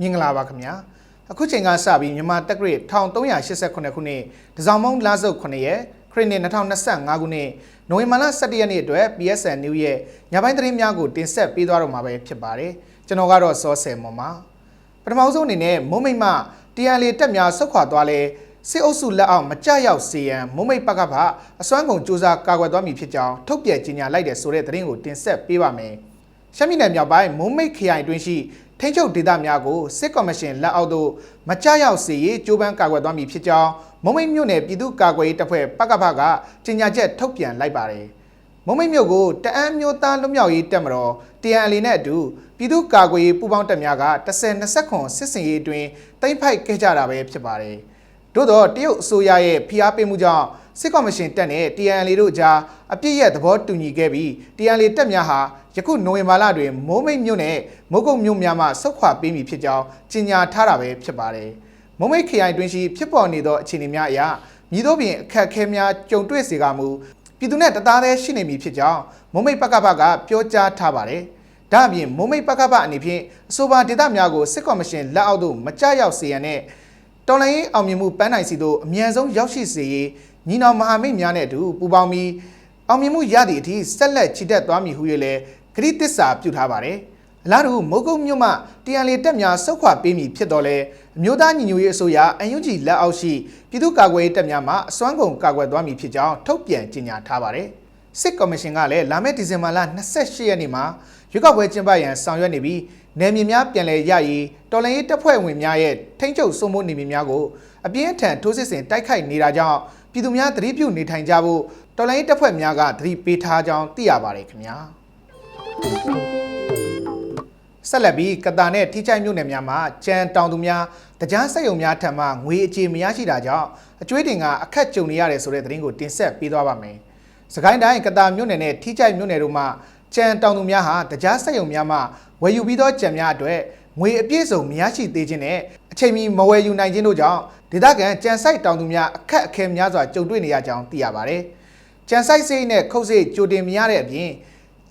မင်္ဂလာပါခင်ဗျာအခုချိန်ကစပြီးမြန်မာတက္ကရာ1388ခုနှစ်တစောင်းမုံလစုပ်9ရက်ခရစ်နှစ်2025ခုနှစ်နိုဝင်ဘာလ17ရက်နေ့အတွက် PSN New ရဲ့ညပိုင်းသတင်းများကိုတင်ဆက်ပေးသွားတော့မှာပဲဖြစ်ပါတယ်ကျွန်တော်ကတော့စောဆယ်မွန်ပါပထမဆုံးအနေနဲ့မုံမိတ်မှတရားလေတက်များဆုတ်ခွာသွားလဲစစ်အုပ်စုလက်အောက်မကြရောက်စေရန်မုံမိတ်ပကဖအစွမ်းကုန်စူးစမ်းကာကွယ်သွားမည်ဖြစ်ကြောင်းထုတ်ပြန်ကြေညာလိုက်တဲ့ဆိုတဲ့သတင်းကိုတင်ဆက်ပေးပါမယ်ရှမ်းပြည်နယ်မြောက်ပိုင်းမုံမိတ်ခရိုင်တွင်ရှိ ထိန်းချုပ်ဒေသများကိုစစ်ကော်မရှင်လက်အောက်သို့မကြရောက်စေရေးကြိုးပမ်းကာကွယ်သွားမည်ဖြစ်ကြောင်းမုံမိတ်မြို့နယ်ပြည်သူ့ကာကွယ်ရေးတပ်ဖွဲ့ပကဖကကြေညာချက်ထုတ်ပြန်လိုက်ပါတယ်။မုံမိတ်မြို့ကိုတအန်းမျိုးသားလွတ်မြောက်ရေးတပ်မတော် TNL နဲ့အတူပြည်သူ့ကာကွယ်ရေးပူးပေါင်းတပ်များက10-20ခွန်စစ်စင်ရေးအတွင်းတိမ့်ဖိုက်ခဲ့ကြတာပဲဖြစ်ပါတယ်။သို့တော့တရုတ်အစိုးရရဲ့ဖိအားပေးမှုကြောင့် စစ်ကော်မရှင်တပ်နဲ့ TNL တို့ကြားအပြစ်ရဲ့သဘောတူညီခဲ့ပြီး TNL တပ်များဟာယခုနိုဝင်ဘာလတွင်မိုးမိတ်မြို့နယ်မုတ်ကုတ်မြို့များမှဆုတ်ခွာပေးမည်ဖြစ်ကြောင်းကြေညာထားတာပဲဖြစ်ပါတယ်။မုံမိတ်ခရိုင်တွင်ရှိဖြစ်ပေါ်နေသောအခြေအနေများအရမြည်သောပြင်အခက်အခဲများကြုံတွေ့စေကမူပြည်သူနဲ့တသားတည်းရှိနေမည်ဖြစ်ကြောင်းမုံမိတ်ပကပကပြောကြားထားပါတယ်။ဒါအပြင်မုံမိတ်ပကပအနေဖြင့်အဆိုပါဒေသများကိုစစ်ကော်မရှင်လက်အောက်သို့မကြရောက်စေရန်နဲ့တော်လိုင်းအောင်မြင်မှုပန်းနိုင်စီသို့အမြန်ဆုံးရောက်ရှိစေရေး ညီနောင်မဟာမိတ်များနဲ့အတူပူးပေါင်းပြီးအောင်မြင်မှုရသည့်အထိဆက်လက်ချီတက်သွားမည်ဟု၍လည်းဂရိတစ္ဆာပြုထားပါတယ်။အလားတူမုတ်ကုတ်မြို့မှတရန်လီတက်များဆုတ်ခွာပေးမည်ဖြစ်တော်လဲအမျိုးသားညီညွတ်ရေးအစိုးရအန်ယူဂျီလက်အောက်ရှိပြည်သူ့ကာကွယ်ရေးတပ်များမှအစွမ်းကုန်ကာကွယ်သွားမည်ဖြစ်ကြောင်းထုတ်ပြန်ကြေညာထားပါတယ်။စစ်ကော်မရှင်ကလည်းလာမယ့်ဒီဇင်ဘာလ28ရက်နေ့မှာရွေးကောက်ပွဲကျင်းပရန်ဆောင်ရွက်နေပြီးနယ်မြေများပြန်လည်ရရေးတော်လှန်ရေးတပ်ဖွဲ့ဝင်များရဲ့ထိန်းချုပ်စိုးမိုးနေမြေများကိုအပြင်းအထန်ထိုးစစ်ဆင်တိုက်ခိုက်နေတာကြောင့် ပြည်သူများသတိပြုနေထိုင်ကြဖို့တော်လှန်ရေးတပ်ဖွဲ့များကသတိပေးထားကြောင်းသိရပါတယ်ခင်ဗျာဆက်လက်ပြီးကတာနဲ့ထိချိုက်မြို့နယ်များမှာကြံတောင်သူများတကြားစက်ရုံများထံမှငွေအခြေမရရှိတာကြောင့်အကျွေးတင်ကအခက်ကြုံနေရတယ်ဆိုတဲ့သတင်းကိုတင်ဆက်ပေးသွားပါမယ်။စကိုင်းတိုင်းကတာမြို့နယ်နဲ့ထိချိုက်မြို့နယ်တို့မှကြံတောင်သူများဟာတကြားစက်ရုံများမှဝယ်ယူပြီးသောကြံများအတွက်ငွေအပြည့်စုံမရရှိသေးခြင်းနဲ့အ ချိန်မီမဝယ်ယူနိုင်ခြင်းတို့ကြောင့်ဒေသခံကြံဆိုင်တောင်သူများအခက်အခဲများစွာကြုံတွေ့နေရကြောင်းသိရပါတယ်။ကြံဆိုင်စိတ်နဲ့ခုတ်စိတ်ကြိုတင်မရတဲ့အပြင်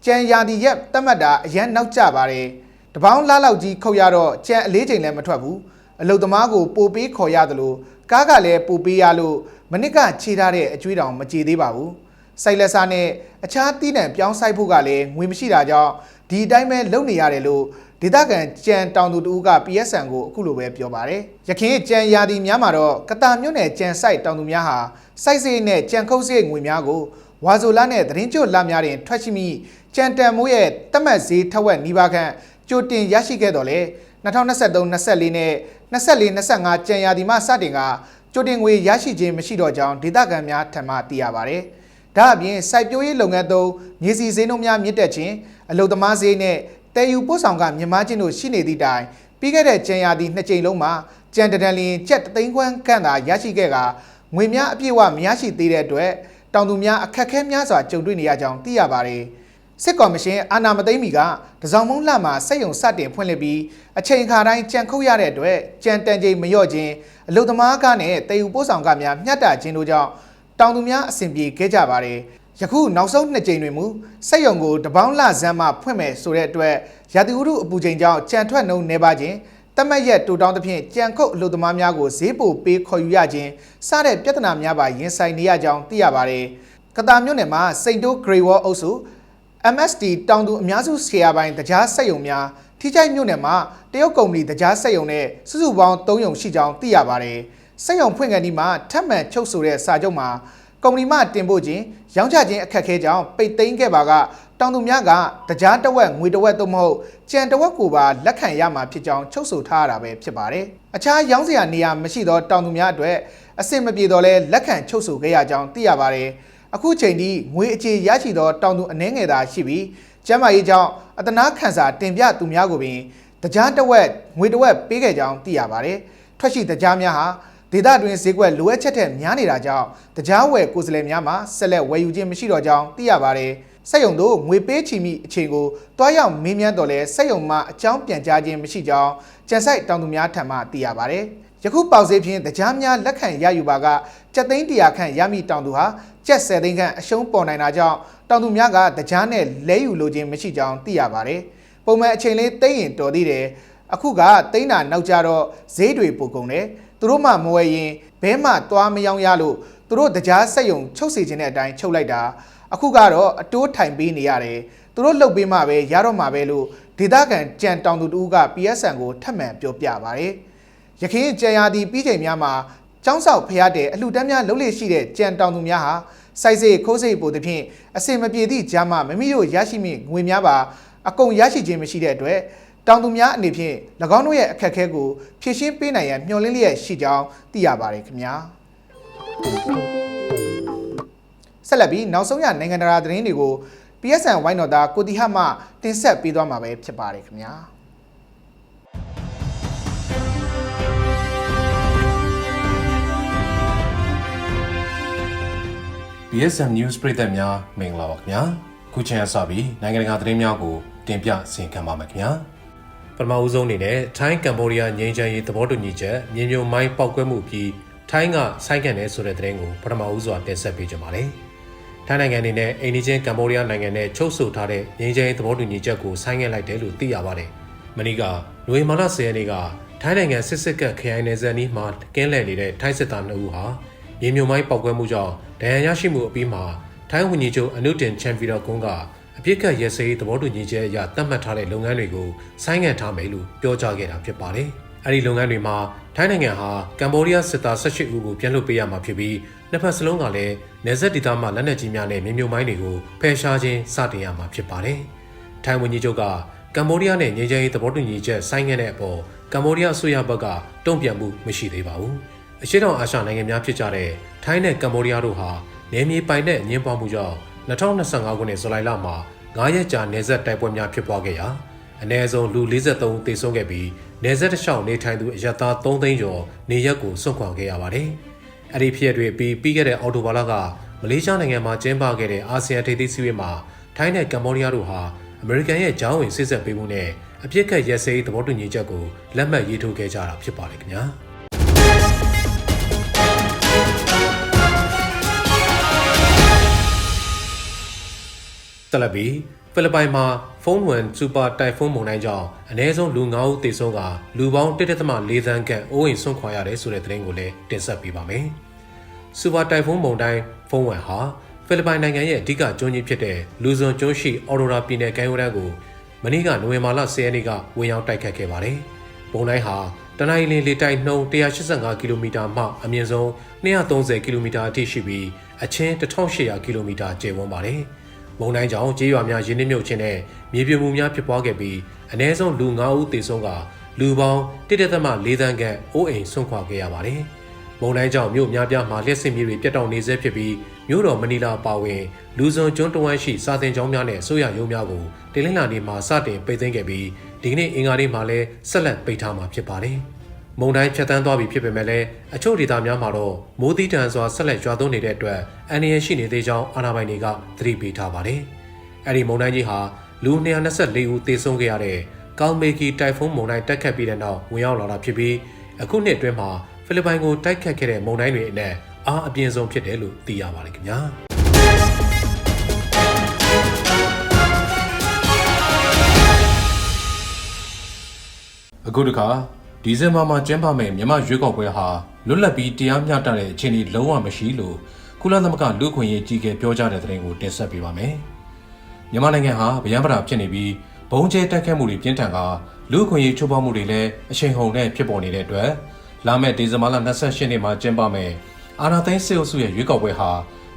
ကြံရာဒီရက်တတ်မှတ်တာအရန်နောက်ကျပါတယ်။တပေါင်းလားလောက်ကြီးခုတ်ရတော့ကြံအလေးချိန်လည်းမထွက်ဘူး။အလုတ်သမားကိုပိုပေးခေါ်ရတယ်လို့ကားကလည်းပိုပေးရလို့မနစ်ကခြေထားတဲ့အကျွေးတောင်မကြေသေးပါဘူး။ စိုက်လက်စားနဲ့အခြားတီးနှံပြောင်းဆိုင်ဖို့ကလည်းငွေမရှိတာကြောင့်ဒီအတိုင်းပဲလုပ်နေရတယ်လို့ဒေသခံကြံတောင်သူတူက PSN ကိုအခုလိုပဲပြောပါတယ်။ရခင်ကြံရာဒီများမှာတော့ကတာမြို့နယ်ကြံဆိုင်တောင်သူများဟာစိုက်စိတ်နဲ့ကြံခုတ်စိတ်ငွေများကိုဝါဆိုလာနဲ့သတင်းကျွတ်လာများတွင်ထွက်ရှိမိကြံတန်မိုးရဲ့တတ်မှတ်ဈေးထက်ဝက်နီးပါးခန့်ကြိုတင်ရရှိခဲ့တော်လဲ2023-24နဲ့24-25ကြံရာဒီမှစတင်ကကြိုတင်ငွေရရှိခြင်းမရှိတော့ကြောင်းဒေသခံများထံမှသိရပါတယ်။ ဒါအပြင်စိုက်ပျိုးရေးလုပ်ငန်းသုံးမြေစီဈေးနှုန်းများမြင့်တက်ခြင်းအလုသမားဈေးနဲ့တဲယူပို့ဆောင်ကမြန်မာချင်းတို့ရှိနေသည့်တိုင်ပြီးခဲ့တဲ့ကြံရာသီနှစ်ကြိမ်လုံးမှာကြံတဒန်လင်ကျက်သိန်းခွန်းခန့်သာရရှိခဲ့ကငွေများအပြည့်အဝမရရှိသေးတဲ့အတွက်တောင်သူများအခက်အခဲများစွာကြုံတွေ့နေရကြောင်းသိရပါတယ်စစ်ကော်မရှင်အာဏာမသိမ်းမီကတစောင်းမုံလှမှာစက်ယုံစတင်ဖွင့်လှစ်ပြီးအချိန်ခါတိုင်းကြံခုတ်ရတဲ့အတွက်ကြံတန်ချိန်မလျော့ခြင်းအလုသမားကနဲ့တေယူပို့ဆောင်ကများမျှတခြင်းတို့ကြောင့် တောင်သူများအဆင်ပြေခဲ့ကြပါတယ်ယခုနောက်ဆုံးနှစ်ကြိမ်တွင်မူစက်ယုံကိုတပေါင်းလဇမ်းမှဖွင့်မယ်ဆိုတဲ့အတွက်ရာသီဥတုအပူချိန်ကြောင့်ကြံထွက်နှုံနေပါခြင်းတမတ်ရက်တူတောင်းသဖြင့်ကြံခုတ်အလုပ်သမားများကိုဈေးပိုပေးခေါ်ယူရခြင်းစတဲ့ပြဿနာများပါရင်ဆိုင်နေရကြောင်းသိရပါတယ်။ကတာမြို့နယ်မှာစိန်တိုးဂရေဝေါ်အုပ်စု MSD တောင်သူအများစုဆရာပိုင်းတကြားစက်ယုံများထိချိုက်မြို့နယ်မှာတရုတ်ကုမ္ပဏီတကြားစက်ယုံနဲ့စုစုပေါင်း၃ယုံရှိကြောင်းသိရပါတယ်။ စက်ယုံဖွင့်ကန်ဒီမှာထပ်မံချုပ်ဆိုတဲ့စာချုပ်မှာကုမ္ပဏီမှတင်ပို့ခြင်းရောင်းချခြင်းအခက်အခဲကြောင့်ပိတ်သိမ်းခဲ့ပါကတောင်သူများကတကြားတဝက်ငွေတဝက်သို့မဟုတ်ကြံတဝက်ကိုပါလက်ခံရမှာဖြစ်ကြောင်းချုပ်ဆိုထားရတာပဲဖြစ်ပါတယ်။အခြားရောင်းစရာနေရာမရှိသောတောင်သူများအတွက်အဆင်မပြေတော့လဲလက်ခံချုပ်ဆိုခဲ့ရကြောင်းသိရပါတယ်။အခုချိန်ထိငွေအခြေရရှိသောတောင်သူအနှဲငယ်သာရှိပြီးကျမ်းမာရေးကြောင့်အတနာခန့်စာတင်ပြသူများကိုပင်တကြားတဝက်ငွေတဝက်ပေးခဲ့ကြောင်းသိရပါတယ်။ထွက်ရှိတကြားများဟာ ဒေသတွင်းဈေးကွက်လိုအပ်ချက်ထက်များနေတာကြောင့်တကြားဝယ်ကိုယ်စားလှယ်များမှာဆက်လက်ဝယ်ယူခြင်းမရှိတော့ကြောင်းသိရပါတယ်။စက်ယုံတို့ငွေပေးချီမိအချိန်ကိုတွားရောက်မေးမြန်းတော့လဲစက်ယုံမှအကြောင်းပြန်ကြားခြင်းမရှိကြောင်းကြံဆိုင်တောင်သူများထံမှသိရပါတယ်။ယခုပေါက်ဈေးဖြင့်တကြားများလက်ခံရယူပါကကြက်သိန်းတရာခန့်ရမိတောင်သူဟာကြက်10သိန်းခန့်အရှုံးပေါ်နိုင်တာကြောင့်တောင်သူများကတကြားနဲ့လဲယူလိုခြင်းမရှိကြောင်းသိရပါတယ်။ပုံမှန်အချိန်လေးသိရင်တော်သေးတယ်အခုကတိန်းတာနောက်ကြတော့ဈေးတွေပိုကုန်တယ် သူတို့မှမဝယ်ရင်ဘဲမှသွားမယောင်းရလို့သူတို့တရားစက်ယုံချုပ်စီခြင်းတဲ့အတိုင်းချုပ်လိုက်တာအခုကတော့အတိုးထိုင်ပေးနေရတယ်သူတို့လှုပ်ပေးမှပဲရတော့မှပဲလို့ဒေသခံကြံတောင်သူတူက PSN ကိုထပ်မံပြောပြပါတယ်ရခိုင်ကြံရာသီပြီးချိန်များမှာကျောင်းဆောက်ဖျားတဲ့အလှတန်းများလှုပ်လေရှိတဲ့ကြံတောင်သူများဟာစိုက်စိတ်ခိုးစိတ်ပို့သည်ဖြင့်အစင်မပြေသည့်ကြားမှာမိမိတို့ရရှိမိငွေများပါအကုန်ရရှိခြင်းမရှိတဲ့အတွက် တောင်သူများအနေဖြင့်၎င်းတို့ရဲ့အခက်အခဲကိုဖြည့်ရှင်းပေးနိုင်ရန်မျှော်လင့်လျက်ရှိကြောင်းသိရပါတယ်ခင်ဗျာဆက်လက်ပြီးနောက်ဆုံးရနိုင်ငံတကာသတင်းတွေကို PSN ဝိုင်းတော်သားကိုတီဟမှတင်ဆက်ပေးသွားမှာပဲဖြစ်ပါတယ်ခင်ဗျာ BSM News ပရိသတ်များမင်္ဂလာပါခင်ဗျာခုချိန်အစပြီးနိုင်ငံတကာသတင်းများကိုတင်ပြဆင်ခံပါမယ်ခင်ဗျာ ပထမဦးဆုံးအနေနဲ့ထိုင်းကမ်ဘောဒီးယားငြိမ်းချမ်းရေးသဘောတူညီချက်မြေမြုံမိုင်းပောက်ကွဲမှုပြီးထိုင်းကဆိုင်းကန်တယ်ဆိုတဲ့သတင်းကိုပထမဦးစွာတင်ဆက်ပေးကြပါမယ်ထိုင်းနိုင်ငံအနေနဲ့အိန္ဒိချင်းကမ်ဘောဒီးယားနိုင်ငံနဲ့ချုပ်ဆိုထားတဲ့ငြိမ်းချမ်းရေးသဘောတူညီချက်ကိုဆိုင်းငံ့လိုက်တယ်လို့သိရပါတယ်မနီကနွေမာလာ10ရက်နေ့ကထိုင်းနိုင်ငံစစ်စစ်ကပ်ခရိုင်နယ်စပ်နီးမှာကင်းလည်နေတဲ့ထိုင်းစစ်သား2ဦးဟာမြေမြုံမိုင်းပောက်ကွဲမှုကြောင့်ဒဏ်ရာရရှိမှုအပြီးမှာထိုင်းဝန်ကြီးချုပ်အနုတင်ချန်ပီတာကွန်းက အပြစ်ကတ်ရဲစရေးသဘောတူညီချက်အရသတ်မှတ်ထားတဲ့လုပ်ငန်းတွေကိုဆိုင်းငံ့ထားမယ်လို့ပြောကြားခဲ့တာဖြစ်ပါတယ်။အဲဒီလုပ်ငန်းတွေမှာထိုင်းနိုင်ငံဟာကမ်ဘောဒီးယားစစ်သား18ဦးကိုပြန်လွှတ်ပေးရမှာဖြစ်ပြီးနှစ်ဖက်စလုံးကလည်းနေဆက်ဒေသမှလက်နက်ကြီးများနဲ့မြေမြုံမိုင်းတွေကိုဖယ်ရှားခြင်းစတင်ရမှာဖြစ်ပါတယ်။ထိုင်းဝန်ကြီးချုပ်ကကမ်ဘောဒီးယားနဲ့ငြိမ်းချမ်းရေးသဘောတူညီချက်ဆိုင်းငံ့တဲ့အပေါ်ကမ်ဘောဒီးယားအစိုးရဘက်ကတုံ့ပြန်မှုမရှိသေးပါဘူး။အရှေ့တောင်အာရှနိုင်ငံများဖြစ်ကြတဲ့ထိုင်းနဲ့ကမ်ဘောဒီးယားတို့ဟာနယ်မြေပိုင်တဲ့အငင်းပွားမှုကြောင့် 2025ခုနှစ်ဇူလိုင်လမှာ9ရက်ကြာနေဆက်တိုက်ပွဲများဖြစ်ပွားခဲ့ရာအ ਨੇ ဆုံးလူ43ဦးသေဆုံးခဲ့ပြီးနေဆက်တစ်လျှောက်နေထိုင်သူအရသား3သိန်းကျော်နေရက်ကိုစွန့်ခွာခဲ့ရပါတယ်။အဲ့ဒီဖြစ်ရပ်တွေပြီးပြီးခဲ့တဲ့အော်တိုဘာလကမလေးရှားနိုင်ငံမှာကျင်းပခဲ့တဲ့အာဆီယံထိပ်သီးစည်းဝေးမှာထိုင်းနဲ့ကမ်ဘောဒီးယားတို့ဟာအမေရိကန်ရဲ့ကြောင်းဝင်စစ်ဆက်ပေးမှုနဲ့အပြစ်ခတ်ရဲစဲရေးသဘောတူညီချက်ကိုလက်မှတ်ရေးထိုးခဲ့ကြတာဖြစ်ပါတယ်ခင်ဗျာ။ တက်လက်ပြီးဖိလစ်ပိုင်မှာဖုန်းဝင်စူပါတိုင်ဖုန်းမုန်တိုင်းကြောင့်အ ਨੇ ဆုံးလူ9ဦးသေဆုံးကလူပေါင်း1.4သန်းခန့်အိုးအိမ်ဆွန့်ခွာရတယ်ဆိုတဲ့သတင်းကိုလည်းတင်ဆက်ပေးပါမယ်။စူပါတိုင်ဖုန်းမုန်တိုင်းဖုန်းဝင်ဟာဖိလစ်ပိုင်နိုင်ငံရဲ့အဓိကကျွန်းကြီးဖြစ်တဲ့လူဇွန်ကျွန်းရှိအော်ရိုရာပြည်နယ်ကမ်းရိုးတန်းကိုမနေ့ကနိုဝင်ဘာလ10ရက်နေ့ကဝင်ရောက်တိုက်ခတ်ခဲ့ပါတယ်။မုန်တိုင်းဟာတနင်္လာနေ့လေတိုက်နှုန်း185ကီလိုမီတာမှအမြင့်ဆုံး230ကီလိုမီတာအထိရှိပြီးအချင်း1800ကီလိုမီတာကျယ်ဝန်းပါတယ်။ မုံတိုင်းကြောင့်ကြေးရွာများရင်းနှီးမြုပ်ခြင်းနဲ့မြေပြိုမှုများဖြစ်ပွားခဲ့ပြီးအ ਨੇ ဆုံးလူ9ဦးသေဆုံးကလူပေါင်း1.4သန်းခန့်အိုးအိမ်ဆွန့်ခွာခဲ့ရပါတယ်။မုံတိုင်းကြောင့်မြို့များပြားမှာလျှက်စစ်မြေတွေပြတ်တောက်နေဆဲဖြစ်ပြီးမြို့တော်မနီလာပါဝင်လူစုံကျွန်းတဝမ်းရှိစာသင်ကျောင်းများနဲ့ဆိုရရုံးများကိုတင်လင်းလာနေမှာစတင်ပိတ်သိမ်းခဲ့ပြီးဒီကနေ့အင်္ဂါနေ့မှာလည်းဆက်လက်ပိတ်ထားမှာဖြစ်ပါတယ်။ မုံတိုင်းဖြတ်တန်းသွားပြီဖြစ်ပေမဲ့လည်းအချို့ဒေသများမှာတော့မိုးသီးတန်စွာဆက်လက်ရွာသွန်းနေတဲ့အတွက်အန္တရာယ်ရှိနေသေးကြောင်းအာဏာပိုင်တွေကသတိပေးထားပါတယ်။အဲဒီမုံတိုင်းကြီးဟာလူ224ဦးသေဆုံးခဲ့ရတဲ့ကောင်းမေကီတိုင်ဖုန်းမုံတိုင်းတက်ခတ်ပြီးတဲ့နောက်ဝင်ရောက်လာတာဖြစ်ပြီးအခုနှစ်အတွင်းမှာဖိလစ်ပိုင်ကိုတိုက်ခတ်ခဲ့တဲ့မုံတိုင်းတွေအနက်အားအပြင်းဆုံးဖြစ်တယ်လို့သိရပါတယ်ခင်ဗျာ။အခုတခါ ဒီဇင်ဘာမှာကျင်းပမယ့်မြန်မာရွေးကောက်ပွဲဟာလွတ်လပ်ပြီးတရားမျှတတဲ့အခြေအနေလုံးဝမရှိလို့ကုလသမဂ္ဂလူ့အခွင့်အရေးကြီးကဲပြောကြားတဲ့သတင်းကိုတင်ဆက်ပေးပါမယ်။မြန်မာနိုင်ငံဟာဗျံပရာဖြစ်နေပြီးဘုံကျဲတက်ခတ်မှုတွေပြင်းထန်ကလူ့အခွင့်အရေးချိုးဖောက်မှုတွေလည်းအချိန်ဟုန်နဲ့ဖြစ်ပေါ်နေတဲ့အတွက်လာမယ့်ဒီဇင်ဘာလ28ရက်နေ့မှာကျင်းပမယ့်အာနာသိန်းစေအုပ်စုရဲ့ရွေးကောက်ပွဲဟာ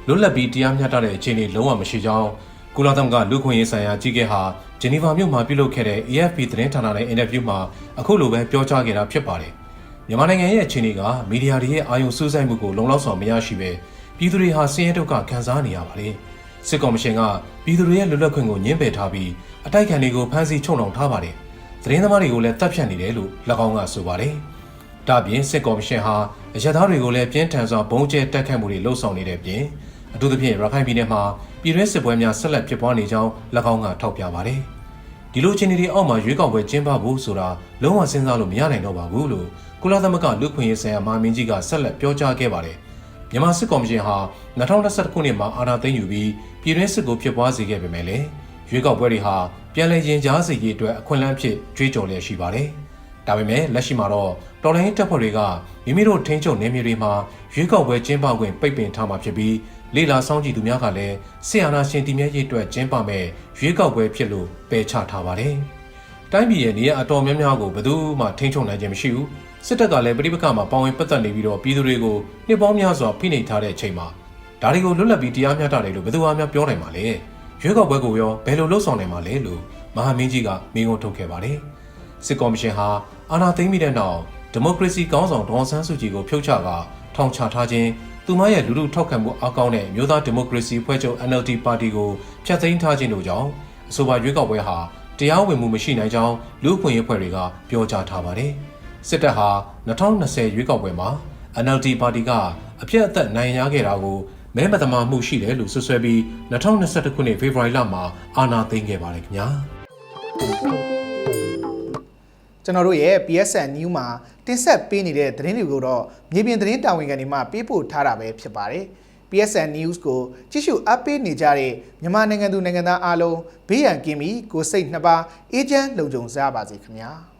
လွတ်လပ်ပြီးတရားမျှတတဲ့အခြေအနေလုံးဝမရှိကြောင်း ကုလသမဂ္ဂလူ့အခွင့်အရေးဆိုင်ရာကြီးကဲဟာဂျနီဗာမြို့မှာပြုလုပ်ခဲ့တဲ့ AFP သတင်းဌာနနဲ့အင်တာဗျူးမှာအခုလိုပဲပြောကြားခဲ့တာဖြစ်ပါတယ်။မြန်မာနိုင်ငံရဲ့အခြေအနေကမီဒီယာတွေရဲ့အာရုံစူးစိုက်မှုကိုလုံလောက်စွာမရရှိပဲပြည်သူတွေဟာဆင်းရဲဒုက္ခခံစားနေရပါတယ်။စစ်ကော်မရှင်ကပြည်သူတွေရဲ့လွတ်လပ်ခွင့်ကိုညှင်းပယ်ထားပြီးအတိုက်ခံတွေကိုဖမ်းဆီးချုပ်နှောင်ထားပါတယ်။သတင်းသမားတွေကိုလည်းတပ်ဖြတ်နေတယ်လို့၎င်းကဆိုပါတယ်။ဒါ့အပြင်စစ်ကော်မရှင်ဟာအရသားတွေကိုလည်းပြင်းထန်စွာဘုံကျဲတက်ခတ်မှုတွေလှုံ့ဆော်နေတဲ့အပြင် အထူးသဖြင့်ရခိုင်ပြည်နယ်မှာပြည်တွင်းစစ်ပွဲများဆက်လက်ဖြစ်ပွားနေကြောင်း၎င်းကထောက်ပြပါတယ်။ဒီလိုအခြေအနေတွေအောက်မှာရွေးကောက်ပွဲကျင်းပဖို့ဆိုတာလုံးဝစဉ်းစားလို့မရနိုင်တော့ပါဘူးလို့ကုလသမဂ္ဂလူ့ခွင့်ရေးဆိုင်ရာမဟာမင်းကြီးကဆက်လက်ပြောကြားခဲ့ပါတယ်။မြန်မာစစ်ကော်မရှင်ဟာ2021ခုနှစ်မှာအာဏာသိမ်းယူပြီးပြည်တွင်းစစ်ကိုဖြစ်ပွားစေခဲ့ပေမဲ့လည်းရွေးကောက်ပွဲတွေဟာပြန်လည်ရင်ကြားစေရေးအတွက်အခွင့်အလမ်းဖြစ်ကြွေးကြော်လျက်ရှိပါတယ်။ဒါပေမဲ့လက်ရှိမှာတော့တော်လိုင်းတပ်ဖွဲ့တွေကမိမိတို့ထိန်းချုပ်နေမြေတွေမှာရွေးကောက်ပွဲကျင်းပခွင့်ပိတ်ပင်ထားမှာဖြစ်ပြီး လေလာဆောင်ကြည့်သူများကလည်းဆီယနာရှင်တီမြဲရေးအတွက်ကျင်းပမဲ့ရွေးကောက်ပွဲဖြစ်လို့ပယ်ချထားပါတယ်။တိုင်းပြည်ရဲ့နေရာအတော်များများကိုဘယ်သူမှထိန်းချုပ်နိုင်ခြင်းမရှိဘူး။စစ်တပ်ကလည်းပြည်ပခါမှာပါဝင်ပတ်သက်နေပြီးတော့ပြည်သူတွေကိုနှစ်ပေါင်းများစွာဖိနှိပ်ထားတဲ့အချိန်မှာဒါတွေကိုလွတ်လပ်ပြီးတရားမျှတတယ်လို့ဘယ်သူမှမပြောနိုင်ပါလေ။ရွေးကောက်ပွဲကိုရောဘယ်လိုလှုပ်ဆောင်နိုင်မှာလဲလို့မဟာမင်းကြီးကမိန့်ခွန်းထုတ်ခဲ့ပါတယ်။စစ်ကော်မရှင်ဟာအာဏာသိမ်းပြီးတဲ့နောက်ဒီမိုကရေစီကောင်းဆောင်ဒေါ်အောင်ဆန်းစုကြည်ကိုဖြုတ်ချကထောင်ချထားခြင်း သူမရဲ့လူလူထောက်ခံမှုအကောင်းတဲ့မြို့သားဒီမိုကရေစီဖွဲ့ချုပ် NLD ပါတီကိုဖျက်သိမ်းထားခြင်းတို့ကြောင့်အဆိုပါရွေးကောက်ပွဲဟာတရားဝင်မှုမရှိနိုင်ကြောင်းလူ့အခွင့်အရေးဖွဲ့တွေကပြောကြားထားပါတယ်။စစ်တပ်ဟာ2020ရွေးကောက်ပွဲမှာ NLD ပါတီကအပြတ်အသက်နိုင်ရခဲ့တာကိုမဲမတမာမှုရှိတယ်လို့ဆွဆွဲပြီး2021ခုနှစ်ဖေဖော်ဝါရီလမှာအာဏာသိမ်းခဲ့ပါတယ်ခင်ဗျာ။ ကျွန်တော်တို့ရဲ့ PSN New မှာတင်ဆက်ပေးနေတဲ့သတင်းတွေကိုတော့မြေပြင်သတင်းတာဝန်ခံတွေမှပေးပို့ထားတာပဲဖြစ်ပါတယ်။ PSN News ကိုကြည့်ရှုအပ်ပေးနေကြတဲ့မြန်မာနိုင်ငံသူနိုင်ငံသားအားလုံးဘေးရန်ကင်းပြီးကိုယ်စိတ်နှစ်ပါးအေးချမ်းလုံခြုံကြပါစေခင်ဗျာ။